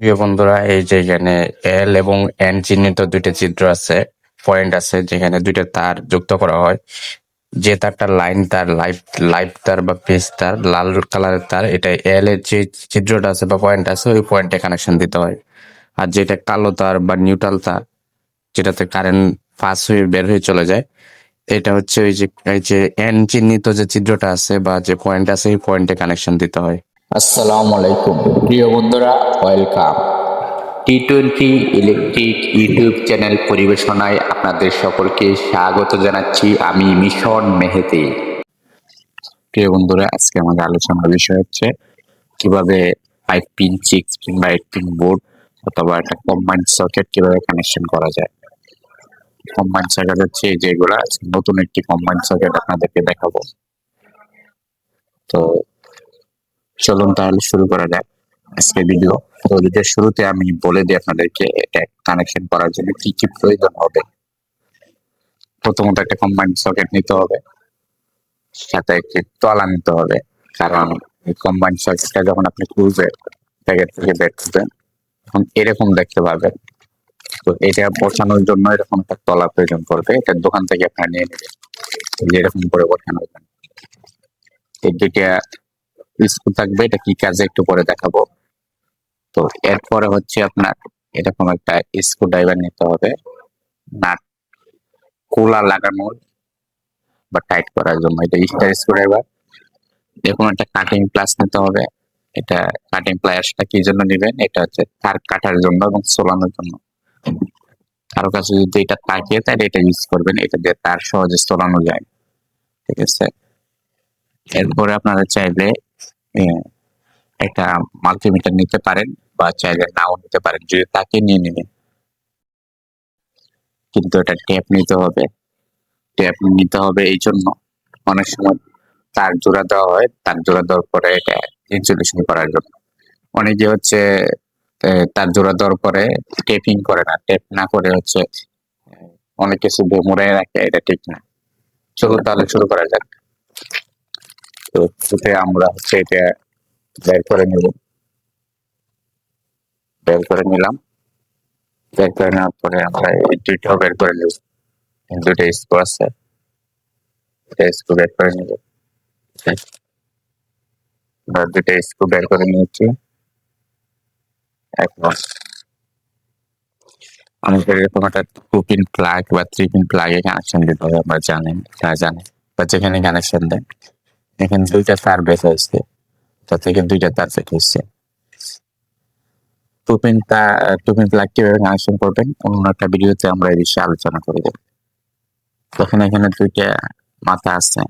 প্রিয় বন্ধুরা, এই যে এখানে এল এবং এন চিহ্নিত দুইটা চিত্র আছে পয়েন্ট আছে যেখানে দুইটা তার যুক্ত করা হয়। যে তারটা লাইন তার লাইভ লাইভ তার বা পেজ তার, লাল কালারের তার, এটা এল এর যে চিত্রটা আছে বা পয়েন্ট আছে, ওই পয়েন্টে কানেকশন দিতে হয়। আর যেটা কালো তার বা নিউট্রাল তার, যেটাতে কারেন্ট পাস হয়ে বের হয়ে চলে যায়, এটা হচ্ছে ওই যে, এই যে এন চিহ্নিত যে চিত্রটা আছে বা যে পয়েন্ট আছে, এই পয়েন্টে কানেকশন দিতে হয়। আসসালামু আলাইকুম। প্রিয় বন্ধুরা, welcome. T twenty electric YouTube channel পরিবেশনায় আপনাদের সকলকে স্বাগত জানাচ্ছি আমি মিশন মেহেদি। প্রিয় বন্ধুরা, আজকে আমাদের আলোচনার বিষয় হচ্ছে কীভাবে ফাইভ পিন সিক্স পিন বা এইট পিন বোর্ড অথবা একটা কম্বাইন্ড সকেট কীভাবে কানেকশন করা যায়। কম্বাইন্ড সকেট হচ্ছে যেগুলা নতুন একটি কম্বাইন্ড সকেট আপনাদেরকে দেখাবো। তো চলুন তাহলে শুরু করা যাক আজকে ভিডিও তো ভিডিওর শুরুতে আমি বলে দিই আপনাদেরকে এটা কানেকশন করার জন্য কি কি প্রয়োজন হবে। প্রথমত একটা কম্বাইন্ড সকেট নিতে হবে, সাথে একটি তলা নিতে হবে, কারণ কম্বাইন্ড সকেটটা যখন আপনি খুলবেন প্যাকেট থেকে বের করবেন, তখন এরকম দেখতে পাবেন। তো এটা বসানোর জন্য এরকম একটা তলা প্রয়োজন পড়বে, এটা দোকান থেকে আপনারা নিয়ে নেবেন। এরকম করে বসানো এই দুইটা স্ক্রু থাকবে, এটা কি কাজে একটু পরে দেখাবো। তো এরপরে হচ্ছে আপনার এরকম একটা স্ক্রু ড্রাইভার নিতে হবে। নাট কোলা লাগানোর বা টাইট করার জন্য, এটা স্টার স্ক্রু ড্রাইভার দেখুন একটা কাটিং প্লাস নিতে হবে। এটা কাটিং প্লাসটা কি জন্য নেবেন? এটা হচ্ছে তার কাটার জন্য এবং সোলানোর জন্য। কারও কাছে যদি এটা থাকে, তাহলে এটা ইউজ করবেন। এটা দিয়ে তার সহজে সোলানো যায়। ঠিক আছে? এরপরে আপনারা চাইলে একটা মাল্টিমিটার নিতে পারেন বা চাইলে নাও নিতে পারেন, যদি তাকে নিয়ে নেবেন। কিন্তু এটা ট্যাপ নিতে হবে। ট্যাপ নিতে হবে এই জন্য অনেক সময় তার জোড়া দেওয়া হয়, তার জোড়া দেওয়ার পরে এটা ইনসুলেশন করার জন্য। অনেকে হচ্ছে তার জোড়া দেওয়ার পরে টেপিং করে না টেপ না করে হচ্ছে অনেক কিছু মোড়ায় রাখে, এটা ঠিক না। চলো তাহলে শুরু করা যাক। তো শুরুতে আমরা হচ্ছে এটা বের করে নেব। বের করে নিলাম। বের করে নেওয়ার পরে আমরা এই দুইটাও বের করে নেব। এই দুইটা স্ক্রু আছে। স্ক্রু বের করে নেব। আমরা দুইটা স্ক্রু বের করে নিয়েছি। এখন আমাদের এরকম একটা টু পিন প্লাগ বা থ্রি পিন প্লাগে কানেকশন দিতে হবে, আমরা জানেন যারা জানেন বা যেখানে কানেকশন দেন এখানে দুইটা তার বের হয়েছে। তা থেকে দুইটা তার দেব। তখন এখানে দুইটা মাথা আছে।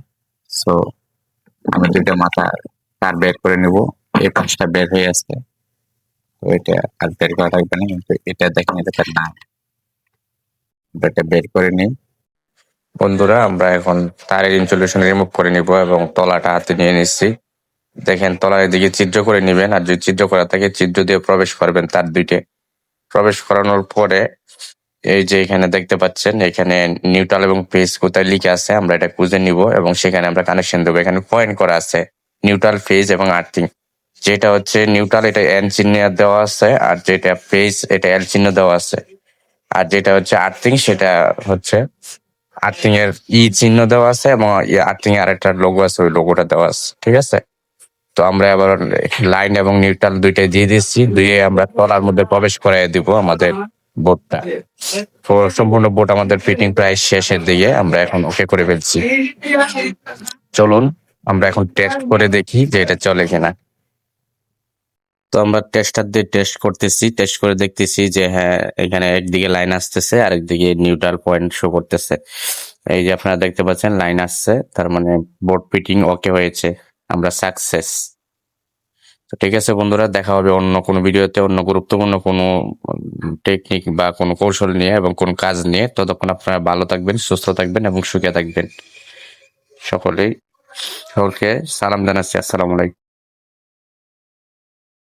সো আমি দুইটা মাথা তার বের করে নিব। এই পাঁচটা বের হয়ে আছে তো এটা আর বের করা লাগবে না, কিন্তু এটা দেখেন এটা তার এটা বের করে নিই বন্ধুরা, আমরা এখন তারের ইনসুলেশন রিমুভ করে নিব এবং তলাটা হাতে নিয়ে নিচ্ছি। দেখেন, তলার দিকে ছিদ্র করে নিবেন আর যদি ছিদ্র করা থাকে, ছিদ্র দিয়ে প্রবেশ করবেন তার দুইটে প্রবেশ করানোর পরে এই যে এখানে দেখতে পাচ্ছেন, এখানে নিউট্রাল এবং ফেজ কোথায় লিখে আছে, আমরা এটা খুঁজে নিব এবং সেখানে আমরা কানেকশন দেবো। এখানে পয়েন্ট করা আছে নিউট্রাল ফেজ এবং আর্থিং যেটা হচ্ছে নিউট্রাল এটা এন চিহ্ন দেওয়া আছে আর যেটা ফেজ এটা এল চিহ্ন দেওয়া আছে। আর যেটা হচ্ছে আর্থিং সেটা হচ্ছে আর্থিং এর ই চিহ্ন দেওয়া আছে এবং আর্থিং এর আরেকটা লোগো আছে, ওই লোগোটা দেওয়া আছে, ঠিক আছে? তো আমরা আবার লাইন এবং নিউট্রাল দুইটাই দিয়ে দিচ্ছি, দিয়ে আমরা তলার মধ্যে প্রবেশ করাই দিব আমাদের বোর্ডটা। সম্পূর্ণ বোর্ড আমাদের ফিটিং প্রায় শেষের দিকে, আমরা এখন ওকে করে ফেলছি। চলুন, আমরা এখন টেস্ট করে দেখি যে এটা চলে কিনা। তো আমরা টেস্টার দিয়ে টেস্ট করতেছি টেস্ট করে দেখতেছি যে হ্যাঁ এখানে একদিকে লাইন আসতেছে আর একদিকে নিউট্রাল পয়েন্ট শো করতেছে। এই যে আপনারা দেখতে পাচ্ছেন লাইন আসছে, তার মানে বোর্ড ফিটিং ওকে হয়েছে, আমরা সাকসেস তো ঠিক আছে বন্ধুরা, দেখা হবে অন্য কোনো ভিডিওতে অন্য গুরুত্বপূর্ণ কোনো টেকনিক বা কোনো কৌশল নিয়ে এবং কোন কাজ নিয়ে। ততক্ষণ আপনারা ভালো থাকবেন, সুস্থ থাকবেন এবং সুখে থাকবেন। সকলেই সকলকে সালাম জানাচ্ছি, আসসালামু আলাইকুম।